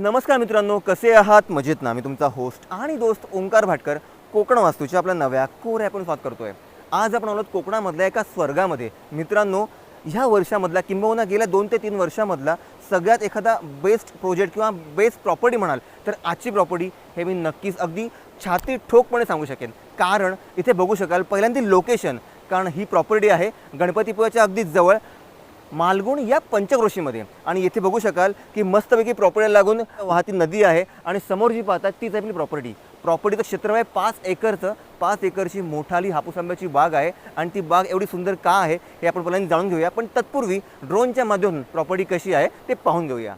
नमस्कार मित्रांनो कसे आहात? मजेत ना. मी तुमचा होस्ट आणि दोस्त ओंकार भाटकर कोकण वास्तूच्या आपल्या नव्या कोर आपण स्वागत करतोय. आज आपण आलो कोकणामधल्या एका स्वर्गामध्ये. मित्रांनो ह्या वर्षामधला किंबहुना गेल्या दोन ते तीन वर्षामधला सगळ्यात एखादा बेस्ट प्रोजेक्ट किंवा बेस्ट प्रॉपर्टी म्हणाल तर आजची प्रॉपर्टी हे मी नक्कीच अगदी छाती ठोकपणे सांगू शकेन. कारण इथे बघू शकाल पहिल्यांदा लोकेशन कारण ही प्रॉपर्टी आहे गणपतीपुळ्याच्या अगदी जवळ. मालगुण या पंचक्रोशीमध्ये. आणि येथे बघू शकाल की मस्तपैकी प्रॉपर्टीला लागून वाहती नदी आहे आणि समोर जी पाहतात तीच आपली प्रॉपर्टी प्रॉपर्टीचं क्षेत्र आहे पाच एकरचं. पाच एकरची मोठाली हापूस आंब्याची बाग आहे आणि ती बाग एवढी सुंदर का आहे हे आपण पहिल्यांदा जाणून घेऊया. पण तत्पूर्वी ड्रोनच्या माध्यमातून प्रॉपर्टी कशी आहे ते पाहून घेऊया.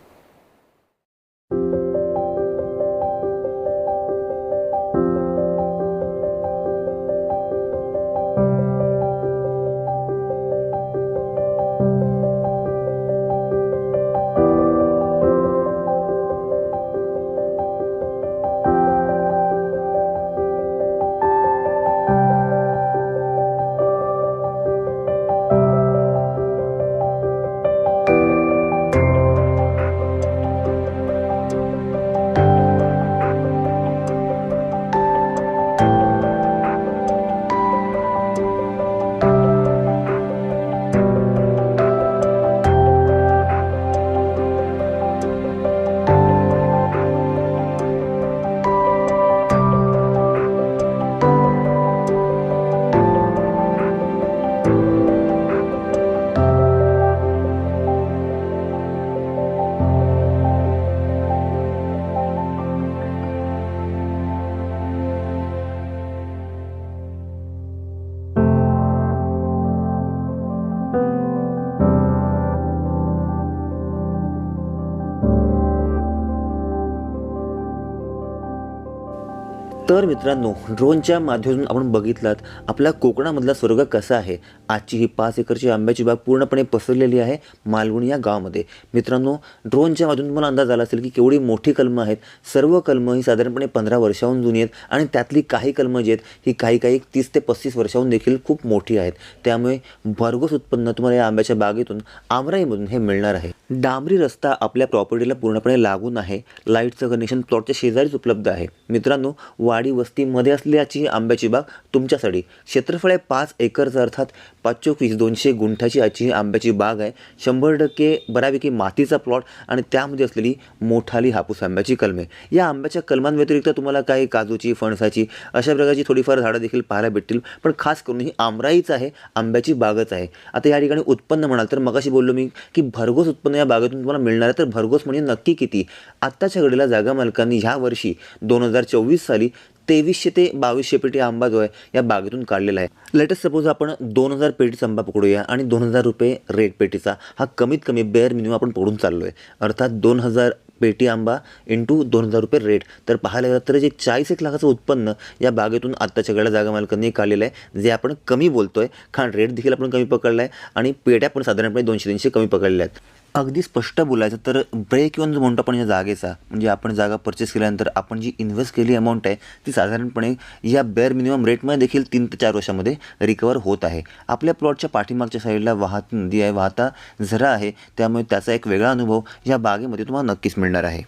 तर मित्रांनो ड्रोनच्या माध्यमातून आपण बघितलात आपला कोकणामधला स्वर्ग कसा आहे? आजची ही पाच एकरची आंब्याची बाग पूर्णपणे पसरलेली आहे मालवणी या गावामध्ये. मित्रांनो ड्रोनच्या माध्यमातून तुम्हाला अंदाज आला असेल की केवढी मोठी कलमं आहेत? सर्व कलमं ही साधारणपणे पंधरा वर्षाहून जुनी आहेत आणि त्यातली काही कलमं जी आहेत ही काही काही तीस ते पस्तीस वर्षाहून देखील खूप मोठी आहेत. त्यामुळे भरघोस उत्पन्न तुम्हाला या आंब्याच्या बागेतून आमराईमधून हे मिळणार आहे. डांबरी रस्ता आपल्या प्रॉपर्टीला पूर्णपणे लागून आहे. लाईटचं कनेक्शन प्लॉटच्या शेजारीच उपलब्ध आहे. मित्रांनो वाडी वस्तीमध्ये असल्याची आंब्याची बाग तुमच्यासाठी. क्षेत्रफळ आहे पाच एकरचं अर्थात पाच चोवीस दोनशे गुंठाची आजची ही आंब्याची बाग आहे. शंभर टक्के बऱ्यापैकी मातीचा प्लॉट आणि त्यामध्ये असलेली मोठाली हापूस आंब्याची कलमे. या आंब्याच्या कलमांव्यतिरिक्त तुम्हाला काही काजूची फणसाची अशा प्रकारची थोडीफार झाडं देखील पाहायला भेटतील. पण खास करून ही आमराईच आहे आंब्याची बागच आहे. आता या ठिकाणी उत्पन्न म्हणाल तर मगाशी बोललो मी की भरघोस उत्पन्न या बागेतून तुम्हाला मिळणार आहे. तर भरघोस म्हणजे नक्की किती? आत्ताच्या घडीला जागा मालकांनी ह्या वर्षी दोन हजार चोवीस साली तेवीसशे ते बावीसशे पेटी आंबा जो आहे या बागेतून काढलेला आहे. लेटेस्ट सपोज आपण दोन हजार पेटीचा आंबा पकडूया आणि दोन हजार रुपये रेट पेटीचा. हा कमीत कमी बेअर मिनिमम आपण पकडून चाललो आहे अर्थात दोन हजार पेटी आंबा इंटू दोन हजार रुपये रेट तर पाहायला गेलं तर जे चाळीस एक लाखाचं उत्पन्न या बागेतून आत्ताच्या गळ्या जागा मालकांनी काढलेलं आहे जे आपण कमी बोलतोय. कारण रेट देखील आपण कमी पकडला आहे आणि पेट्या पण साधारणपणे दोनशे तीनशे कमी पकडल्या आहेत. अगदी स्पष्ट बोलायचं तर ब्रेक इवन जो म्हणतो आपण या जागेचा म्हणजे आपण जागा परचेस केल्यानंतर आपण जी इन्व्हेस्ट केली अमाऊंट आहे ती साधारणपणे या बेअर मिनिमम रेटमध्ये देखील तीन ते चार वर्षामध्ये रिकवर होत आहे. आपल्या प्लॉटच्या पाठीमागच्या साईडला वाहत नदी आहे वाहता झरा आहे त्यामुळे त्याचा एक वेगळा अनुभव या बागेमध्ये तुम्हाला नक्कीच मिळणार आहे.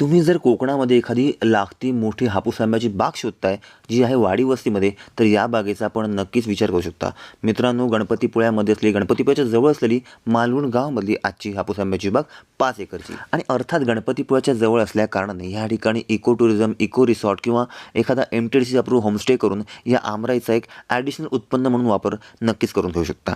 तुम्ही जर कोकणामध्ये एखादी लागती मोठी हापूस आंब्याची बाग शोधताय जी आहे वाडी वस्तीमध्ये तर या बागेचा आपण नक्कीच विचार करू शकता. मित्रांनो गणपतीपुळ्यामध्ये असलेली गणपतीपुळ्याच्या जवळ असलेली मालवण गावामधली आजची हापूस आंब्याची बाग पाच एकरची. आणि अर्थात गणपतीपुळ्याच्या जवळ असल्या कारणाने या ठिकाणी इको टुरिझम इको रिसॉर्ट किंवा एखादा M T D C approve homestay करून या आमराईचा एक ॲडिशनल उत्पन्न म्हणून वापर नक्कीच करून ठेवू शकता.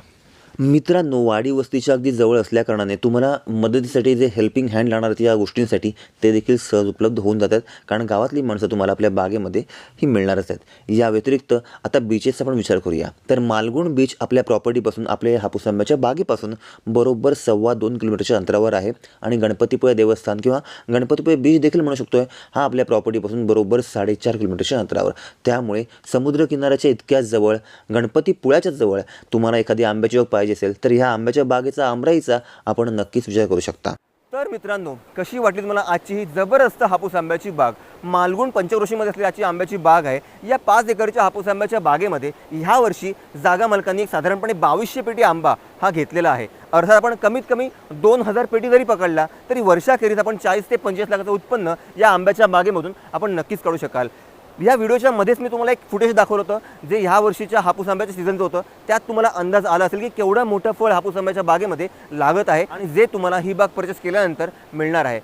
मित्रांनो वाडी वस्तीच्या अगदी जवळ असल्याकारणाने तुम्हाला मदतीसाठी जे हेल्पिंग हँड लागणार या गोष्टींसाठी ते देखील सहज उपलब्ध होऊन जातात. कारण गावातली माणसं तुम्हाला आपल्या बागेमध्ये ही मिळणारच आहेत. या व्यतिरिक्त आता बीचेसचा पण विचार करूया. तर मालगुण बीच आपल्या प्रॉपर्टीपासून आपल्या हापूस आंब्याच्या बागेपासून बरोबर सव्वा दोन किलोमीटरच्या अंतरावर आहे. आणि गणपतीपुळे देवस्थान किंवा गणपतीपुळे बीच देखील म्हणू शकतोय हा आपल्या प्रॉपर्टीपासून बरोबर साडेचार किलोमीटरच्या अंतरावर. त्यामुळे समुद्रकिनाऱ्याच्या इतक्या जवळ गणपतीपुळ्याच्या जवळ तुम्हाला एखादी आंब्याची बाग पाहिजे असेल तर ह्या आंब्याच्या बागेचा आमराईचा आपण नक्कीच विचार करू शकता. तर मित्रांनो कशी वाटली तुम्हाला आजची ही जबरदस्त हापूस आंब्याची बाग? मालगुण पंचक्रोशीमध्ये असलेली आजची आंब्याची बाग आहे. या पाच एकरच्या हापूस आंब्याच्या बागेमध्ये ह्या वर्षी जागा मालकांनी एक साधारणपणे बावीसशे पेटी आंबा हा घेतलेला आहे. अर्थात आपण कमीत कमी दोन हजार पेटी जरी पकडला तरी वर्षाखेरीज आपण चाळीस ते पंचवीस लाखाचं उत्पन्न या आंब्याच्या बागेमधून आपण नक्कीच काढू शकाल. या व्हिडिओच्या मध्येच मी तुम्हाला एक फुटेज दाखवलं होतं जे ह्या वर्षीच्या हापूस आंब्याच्या सीझनचं होतं. त्यात तुम्हाला अंदाज आला असेल की केवढं मोठं फळ हापूस आंब्याच्या बागेमध्ये लागत आहे आणि जे तुम्हाला ही बाग परचेस केल्यानंतर मिळणार आहे.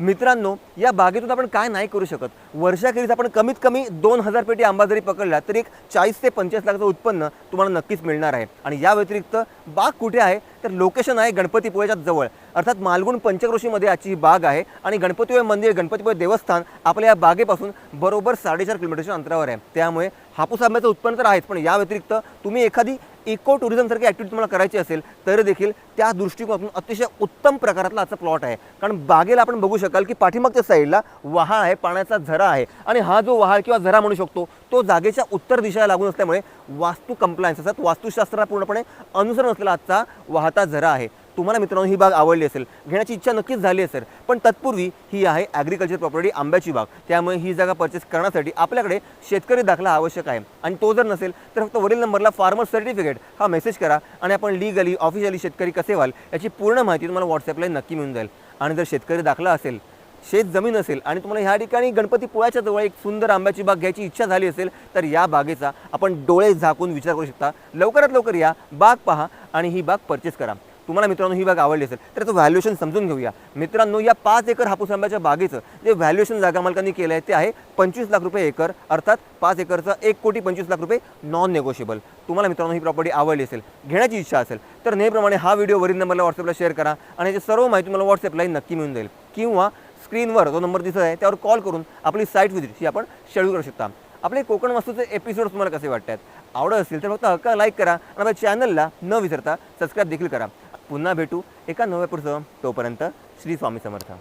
मित्रांनो या बागेतून आपण काय नाही करू शकत. वर्षाखेरीज आपण कमीत कमी दोन हजार पेटी आंबा जरी पकडला तरी एक चाळीस ते पंचेचाळीस लाखाचं उत्पन्न तुम्हाला नक्कीच मिळणार आहे. आणि या व्यतिरिक्त बाग कुठे आहे? तर लोकेशन आहे गणपतीपुळेच्या जवळ. अर्थात मालगुण पंचक्रोशीमध्ये आजची ही बाग आहे आणि गणपतीपुळे मंदिर गणपतीपुळे देवस्थान आपल्या या बागेपासून बरोबर साडेचार किलोमीटरच्या अंतरावर आहे. त्यामुळे हापूस आंब्याचं उत्पन्न तर आहेच पण या व्यतिरिक्त तुम्ही एखादी इको टुरिझमसारखी ॲक्टिव्हिटी तुम्हाला करायची असेल तरी देखील त्या दृष्टिकोनातून अतिशय उत्तम प्रकारातला आजचा प्लॉट आहे. कारण बागेला आपण बघू शकाल की पाठीमागच्या साईडला वहाळ आहे पाण्याचा झरा आहे. आणि हा जो वहाळ किंवा झरा म्हणू शकतो तो जागेच्या उत्तर दिशेला लागून असल्यामुळे वास्तू कंप्लायन्स अर्थात वास्तुशास्त्राला पूर्णपणे अनुसरण असलेला आजचा वाहता झरा आहे. तुम्हाला मित्रांनो ही बाग आवडली असेल घेण्याची इच्छा नक्कीच झाली असेल पण तत्पूर्वी ही आहे ॲग्रिकल्चर प्रॉपर्टी आंब्याची बाग. त्यामुळे ही जागा परचेस करण्यासाठी आपल्याकडे शेतकरी दाखला आवश्यक आहे. आणि तो जर नसेल तर फक्त वरील नंबरला फार्मर सर्टिफिकेट हा मेसेज करा आणि आपण लिगली ऑफिशियली शेतकरी कसे व्हाल याची पूर्ण माहिती तुम्हाला व्हॉट्सअपला नक्की मिळून जाईल. आणि जर शेतकरी दाखला असेल शेत जमीन असेल आणि तुम्हाला ह्या ठिकाणी गणपती पुळाच्या जवळ एक सुंदर आंब्याची बाग घ्यायची इच्छा झाली असेल तर या बागेचा आपण डोळे झाकून विचार करू शकता. लवकरात लवकर या बाग पहा आणि ही बाग परचेस करा. तुम्हाला मित्रांनो ही बाग आवडली असेल तर त्याचं व्हॅल्युएशन समजून घेऊया. मित्रांनो या पाच एकर हापूस आंब्याच्या बागेचं जे व्हॅल्युएशन जागा मालकांनी केलं आहे ते आहे पंचवीस लाख रुपये एकर अर्थात पाच एकरचं एक कोटी पंचवीस लाख रुपये नॉन नेगोशिएबल तुम्हाला मित्रांनो ही प्रॉपर्टी आवडली असेल घेण्याची इच्छा असेल तर नेहमीप्रमाणे हा व्हिडिओ वरील नंबरला व्हॉट्सअपला शेअर करा आणि याची सर्व माहिती तुम्हाला व्हॉट्सअपलाही नक्की मिळून जाईल. किंवा स्क्रीनवर जो नंबर दिसत आहे त्यावर कॉल करून आपली साईट व्हिजिट ही आपण शेड्यूल करू शकता. आपले कोकण वास्तूचे एपिसोड तुम्हाला कसे वाटतात? आवडत असतील तर फक्त हक्का लाईक करा आणि आपल्या चॅनलला न विसरता सबस्क्राईब देखील करा. पुन्हा भेटू एका नव्या पुढचं तोपर्यंत श्री स्वामी समर्थ.